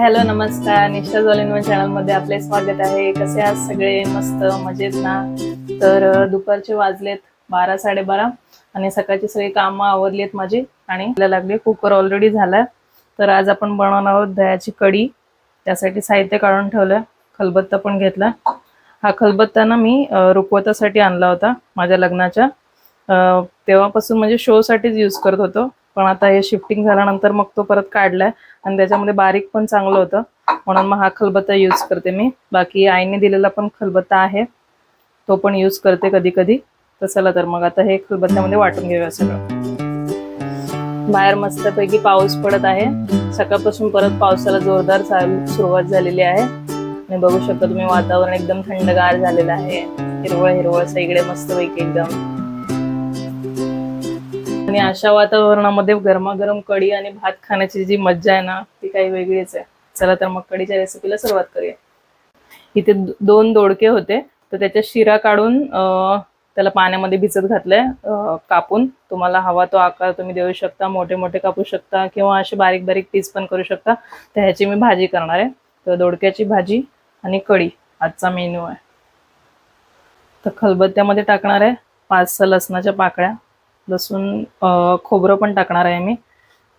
Hello नमस्कार. निष्ठा जॉलिन चॅनलमध्ये आपले स्वागत आहे. कसे आज सगळे? मस्त मजेत ना? तर दुपारचे वाजलेत बारा साडेबारा आणि सकाळची सगळी कामं आवरली आहेत माझी आणि लागले लागली. कुकर ऑलरेडी झाला तर आज आपण बनवणार आहोत दह्याची कढी. त्यासाठी साहित्य काढून ठेवलं खलबत्ता पण घेतला. हा खलबत्ता ना मी अ, रुखवतासाठी आणला होता माझ्या लग्नाच्या. तेव्हापासून म्हणजे शो साठीच यूज करत होतो. पण आता हे शिफ्टिंग झाल्यानंतर मग तो परत काढलाय आणि त्याच्यामध्ये बारीक पण चांगलं होतं. म्हणून मग हा खलबत्ता यूज करते मी. बाकी आईने दिलेला पण खलबत्ता आहे. तो पण यूज करते कधी कधी तर चला तर मग आता हे खलबत्त्यामध्ये वाटून घेऊया सगळं. बाहेर मस्तपैकी पाऊस पडत आहे. सकाळपासून परत पावसाला जोरदार चालू सुरुवात झालेली आहे. आणि बघू शकता तुम्ही वातावरण एकदम थंडगार झालेलं आहे. हिरवळ हिरवळ सगळे मस्तपैकी एकदम. आणि अशा वातावरणामध्ये गरमागरम कढी आणि भात खाण्याची जी मज्जा आहे ना ती काही वेगळीच आहे. चला तर मग कढीच्या रेसिपीला सुरुवात करूया. इथे दोन दोडके होते. तर त्याच्या शिरा काढून त्याला पाण्यामध्ये भिजत घातलंय. कापून. तुम्हाला हवा तो आकार तुम्ही देऊ शकता मोठे मोठे कापू शकता किंवा असे बारीक बारीक पीस पण करू शकता. तर ह्याची मी भाजी करणार आहे. तर दोडक्याची भाजी आणि कढी. आजचा मेन्यू आहे. तर खलबत्त्यामध्ये टाकणार आहे पाच सहा लसणाच्या पाकळ्या. लसूण खोबरं पण टाकणार आहे मी.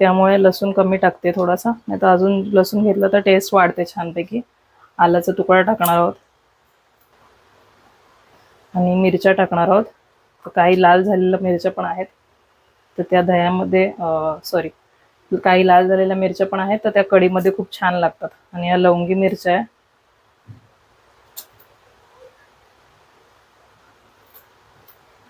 त्यामुळे लसूण कमी टाकते थोडासा. नाही तर अजून लसूण घेतलं तर टेस्ट वाढते छानपैकी. आल्याचा तुकडा टाकणार आहोत. आणि मिरच्या टाकणार आहोत. तर काही लाल झालेल्या मिरच्या पण आहेत. तर त्या दह्यामध्ये सॉरी काही लाल झालेल्या मिरच्या पण आहेत. तर त्या कढीमध्ये खूप छान लागतात. आणि या लवंगी मिरच्या आहे.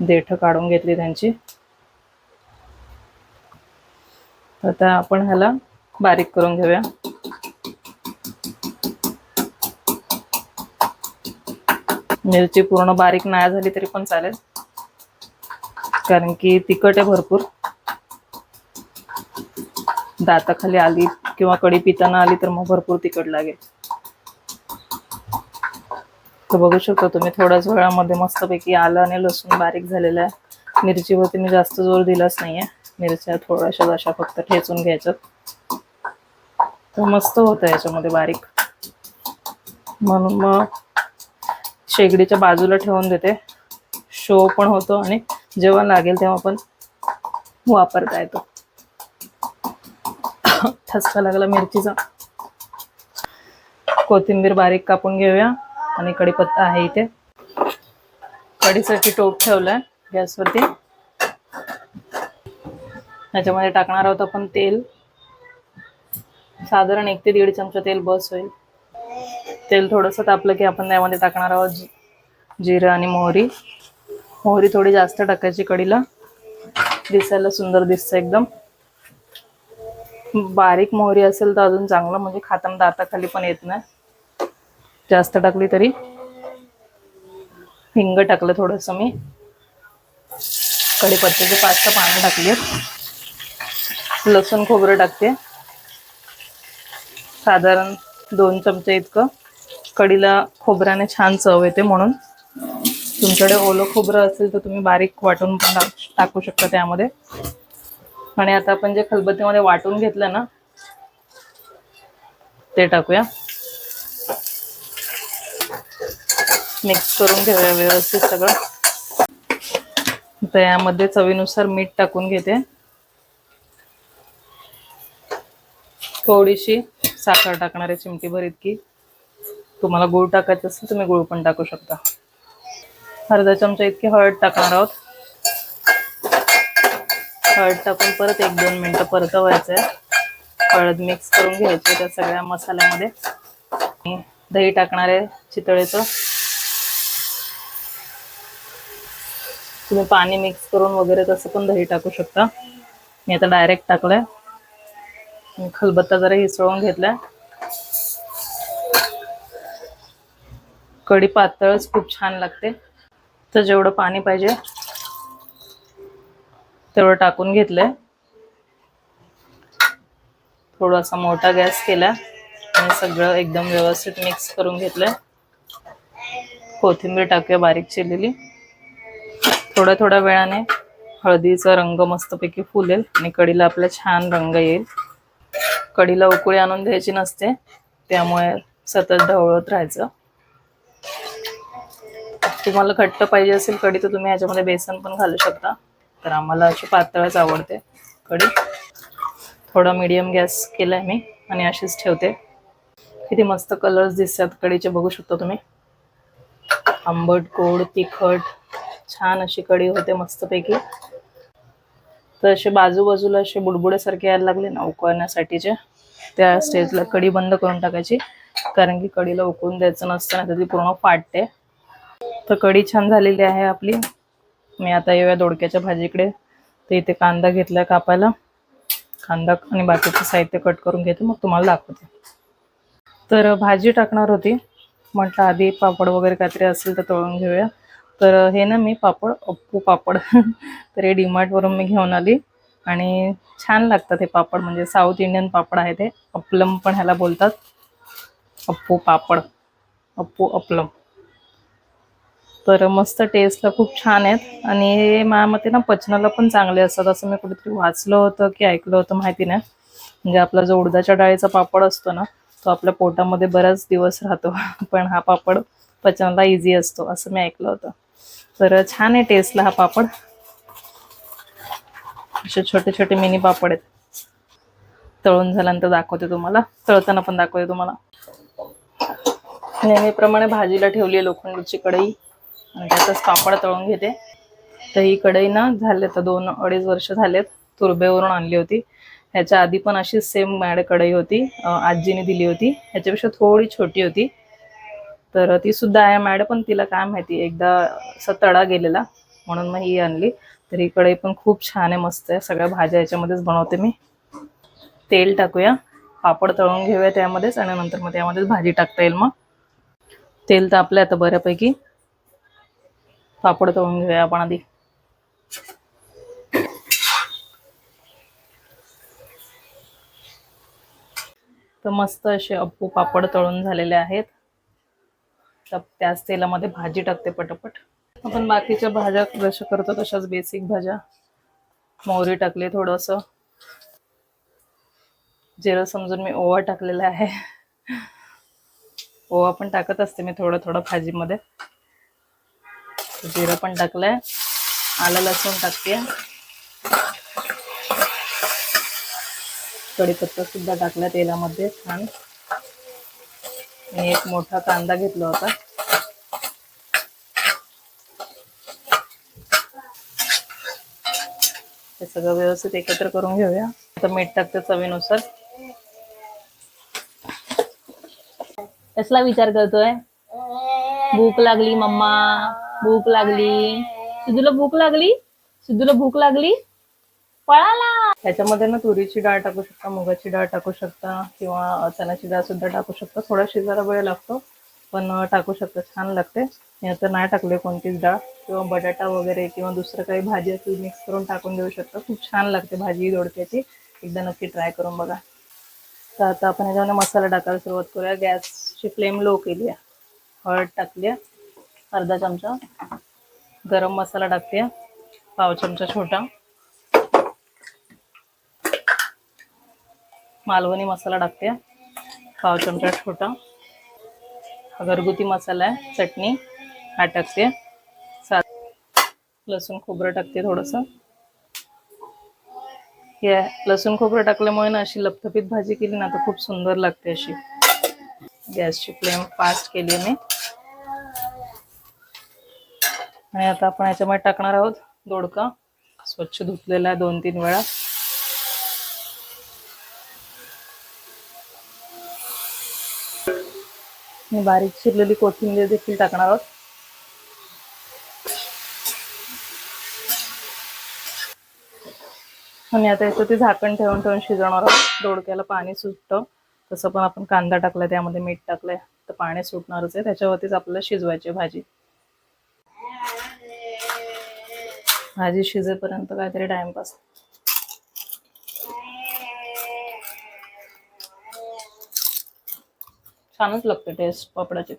देठ काढून घेतली त्यांची. तर आता आपण ह्याला बारीक करून घेऊया. मिरची पूर्ण बारीक नाही झाली तरी पण चालेल. कारण की तिखट आहे भरपूर. दाताखाली आली किंवा कढी पिताना आली तर मग भरपूर तिखट लागेल. बघू शकता तुम्ही. थोड्याच वेळामध्ये मस्तपैकी आलं आणि लसूण बारीक झालेलं आहे. मिरचीवरती मी जास्त जोर दिलाच नाहीये. मिरच्या थोड्याशा अशा फक्त ठेचून घ्यायच्यात तर मस्त होतं याच्यामध्ये बारीक. म्हणून मग शेगडीच्या बाजूला ठेवून देते. शो पण होतो आणि जेव्हा लागेल तेव्हा पण वापरता येतो. ठसका लागला मिरचीचा. कोथिंबीर बारीक कापून घेऊया. आणि कडीपत्ता आहे इथे. कढीसाठी टोप ठेवलाय गॅसवरती. त्याच्यामध्ये टाकणार आहोत आपण तेल. साधारण एक ते दीड चमचा तेल बस होईल. तेल थोडंसं तापलं की आपण त्यामध्ये टाकणार आहोत जिरं आणि मोहरी. मोहरी थोडी जास्त टाकायची कढीला दिसायला सुंदर दिसतं एकदम. बारीक मोहरी असेल तर अजून चांगलं म्हणजे खाताना दाताखाली पण येत नाही. जास्त टाकली तरी. हिंग टाकलं थोडंसं मी. कढीपत्त्याचे पाच सहा पानं टाकली लसूण खोबरं टाकते. साधारण दोन चमचे इतकं. कढीला खोबऱ्याने छान चव येते म्हणून. तुमच्याकडे ओलं खोबरं असेल तर तुम्ही बारीक वाटून पण टाकू शकता त्यामध्ये. आणि आता आपण जे खलबत्त्यामध्ये वाटून घेतलं ना ते टाकूया. मिक्स करून घेऊया व्यवस्थित सगळं. आता यामध्ये चवीनुसार मीठ टाकून घेते. थोडीशी साखर टाकणार आहे चिमटीभर इतकी. तुम्हाला गुळ टाकायचं असेल तुम्ही गुळ पण टाकू शकता. अर्धा चमचा इतकी हळद टाकणार आहोत. हळद टाकून परत एक दोन मिनटं परतवायचं आहे हळद मिक्स करून घ्यायची त्या सगळ्या मसाल्यामध्ये. दही टाकणार आहे चितळेचं. तुम्ही पाणी मिक्स करून वगैरे तसं पण दही टाकू शकता. मी आता डायरेक्ट टाकलंय. खलबत्ता जरा हिसळून घेतलाय. कढी पातळच खूप छान लागते. तर जेवढं पाणी पाहिजे तेवढं टाकून घेतलंय. थोडासा मोठा गॅस केला आणि सगळं एकदम व्यवस्थित मिक्स करून घेतलंय. कोथिंबीर टाकूया बारीक चिरलेली. थोड्या थोड्या वेळाने हळदीचा रंग मस्तपैकी फुलेल आणि कढीला आपला छान रंग येईल. कढीला उकळी आणून द्यायची नसते त्यामुळे सतत ढवळत राहायचं. तुम्हाला घट्ट पाहिजे असेल कढी तर तुम्ही ह्याच्यामध्ये बेसन पण घालू शकता. तर आम्हाला अशी पातळच आवडते कढी. थोडा मीडियम गॅस केलाय मी आणि अशीच ठेवते. किती मस्त कलर्स दिसतात कढीचे बघू शकता तुम्ही. आंबट गोड तिखट छान अशी कढी होते मस्तपैकी. तर असे बाजूबाजूला असे बुडबुड्यासारखे यायला लागले ना उकळण्यासाठीचे. त्या स्टेजला कढी बंद करून टाकायची. कारण की कढीला उकळून द्यायचं नसतं ना तर ती पूर्ण फाटते. तर कढी छान झालेली आहे आपली. मी आता येऊया दोडक्याच्या भाजीकडे. तर इथे कांदा घेतला कापायला. कांदा आणि बाकीचं साहित्य कट करून घेते मग तुम्हाला दाखवते. तर भाजी टाकणार होती. म्हटलं आधी पापड वगैरे काहीतरी असेल तर तळून घेऊया. तर हे ना मी पापड अप्पू पापड तर हे डीमार्टवरून मी घेऊन आली. आणि छान लागतात हे पापड म्हणजे साऊथ इंडियन पापड आहे ते अपलम पण ह्याला बोलतात. अप्पू पापड. अप्पू अपलम. तर मस्त टेस्टला खूप छान आहेत. आणि हे माझ्या मते ना पचनाला पण चांगले असतात असं मी कुठेतरी वाचलं होतं की ऐकलं होतं माहिती नाही. म्हणजे आपला जो उडदाच्या डाळीचा पापड असतो ना तो आपल्या पोटामध्ये बराच दिवस राहतो. पण हा पापड पचनाला इझी असतो असं मी ऐकलं होतं. तर छान आहे टेस्टला हा पापड. असे छोटे छोटे मिनी पापड आहेत. तळून झाल्यानंतर दाखवते तुम्हाला. तळताना पण दाखवते तुम्हाला. नेहमीप्रमाणे भाजीला ठेवली आहे लोखंडीची कढई. आणि त्यातच पापड तळून घेते. तर ही कढई ना झाले तर दोन अडीच वर्ष झालेत. तुर्बेवरून आणली होती. ह्याच्या आधी पण अशीच सेम मॅड कढई होती. आजीने दिली होती. ह्याच्यापेक्षा थोडी छोटी होती. तर ती सुद्धा आहे. मॅडम पण तिला काय माहिती एकदा असा तडा गेलेला म्हणून मग ही आणली. तर ही कढई पण खूप छान आहे मस्त आहे. सगळ्या भाज्या याच्यामध्येच बनवते मी. तेल टाकूया. पापड तळून घेऊया त्यामध्येच आणि नंतर मग त्यामध्येच भाजी टाकता येईल मग. तेल तर तापलं आता बऱ्यापैकी. पापड तळून घेऊया आपण आधी. तर मस्त असे अप्पू पापड तळून झालेले आहेत. तर त्याच तेलामध्ये भाजी टाकते पटापट. आपण बाकीच्या भाज्या जशा करतो तशाच बेसिक भाज्या. मोहरी टाकली थोडंसं. जिरं समजून मी ओवा टाकलेला आहे. ओवा पण टाकत असते मी थोडं थोडं भाजीमध्ये. जिरं पण टाकलंय. आलं लसूण टाकते. कढीपत्ता सुद्धा टाकला तेलामध्ये छान. आणि एक मोठा कांदा घेतला होता. हे व्यवस्थित एकत्र आता मीठ टाकते चवीनुसार. कसला विचार करतोय? भूक लागली, मम्मा. भूक लागली. सिद्धूला भूक लागली? सिद्धूला भूक लागली? पळाला. त्याच्यामध्ये ना तुरीची डाळ टाकू शकता मुगाची डाळ टाकू शकता किंवा चण्याची डाळ सुद्धा टाकू शकता. थोडा शिजायला वेळ लागतो पण टाकू शकता. छान लागते. मी आता नाही टाकले कोणतीच डाळ. किंवा बटाटा वगैरे किंवा दुसरं काही भाजी असेल मिक्स करून टाकून देऊ शकता. खूप छान लागते भाजी दोडक्याची. एकदा नक्की ट्राय करून बघा. तर आता आपण ह्याच्यामध्ये मसाला टाकायला सुरुवात करूया. गॅसची फ्लेम लो केली आहे हळद टाकली अर्धा चमचा. गरम मसाला टाकते पाव चमचा छोटा. मालवणी मसाला टाकते. पाव चमचा छोटा. हा घरगुती मसाला आहे. चटणी हा टाकते. सा लसूण खोबरं टाकते थोडंसं. हे लसूण खोबरं टाकल्यामुळे ना अशी लपथपीत भाजी केली ना तर खूप सुंदर लागते अशी. गॅसची फ्लेम फास्ट केली आहे मी. आणि आता आपण याच्यामध्ये टाकणार आहोत दोडका. स्वच्छ धुतलेला आहे दोन तीन वेळा. मी बारीक चिरलेली कोथिंबीर देखील टाकणार आहोत. आणि आता याचं ते झाकण ठेवून ठेवून शिजवणार आहोत. दोडक्याला पाणी सुटतं. तसं पण आपण कांदा टाकलाय त्यामध्ये मीठ टाकलंय. तर पाणी सुटणारच आहे. त्याच्यावरतीच आपल्याला शिजवायची आहे भाजी. भाजी शिजेपर्यंत काहीतरी टाइमपास छानच लागते टेस्ट पापडाची.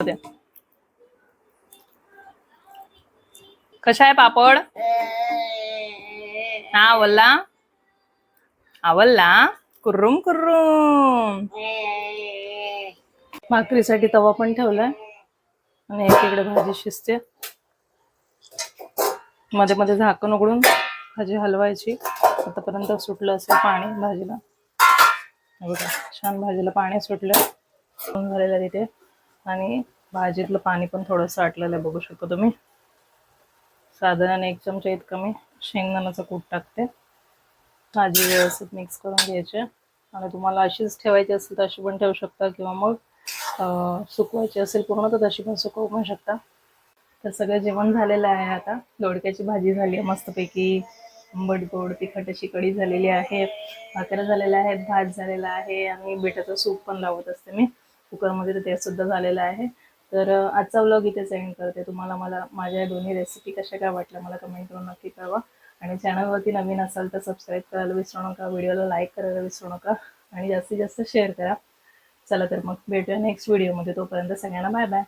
द्या. कशा आहे पापड? हा आवडला? आवडला? कुर्रुम कुर्रुम. भाकरीसाठी तवा पण ठेवलाय. आणि एकीकडे भाजी शिजते. मध्ये मध्ये झाकण उघडून भाजी हलवायची. आतापर्यंत सुटलं असेल पाणी भाजीला. बघा छान भाजीला पाणी सुटलं. झालेलं तिथे. आणि भाजीतलं पाणी पण थोडंसं आटलेलं आहे बघू शकतो तुम्ही. साधारण एक चमचा इतकं मी शेंगदाण्याचं कूट टाकते. भाजी व्यवस्थित मिक्स करून घ्यायची. आणि तुम्हाला अशीच ठेवायची असेल तर अशी पण ठेवू शकता. किंवा मग सुकवायची असेल पूर्ण तर तशी पण सुकवू पण शकता. तर सगळं जेवण झालेलं आहे आता. दोडक्याची भाजी झाली आहे मस्तपैकी. आंबट गोड तिखट अशी कढी झालेली आहे. भाकऱ्या झालेल्या आहेत भात झालेला आहे आणि बेटाचं सूप पण लावत असते मी. कुकरमध्ये तर ते सुद्धा झालेलं आहे. तर आजचा व्लॉग इथेच एंड करते. तुम्हाला मला माझ्या दोन्ही रेसिपी कशा काय वाटल्या मला कमेंट करून नक्की कळवा. आणि चॅनलवरती नवीन असाल तर सबस्क्राईब करायला विसरू नका. व्हिडिओला लाईक करायला विसरू नका. आणि जास्तीत जास्त शेअर करा. चला तर मग भेटूया नेक्स्ट व्हिडिओमध्ये तोपर्यंत सगळ्यांना बाय बाय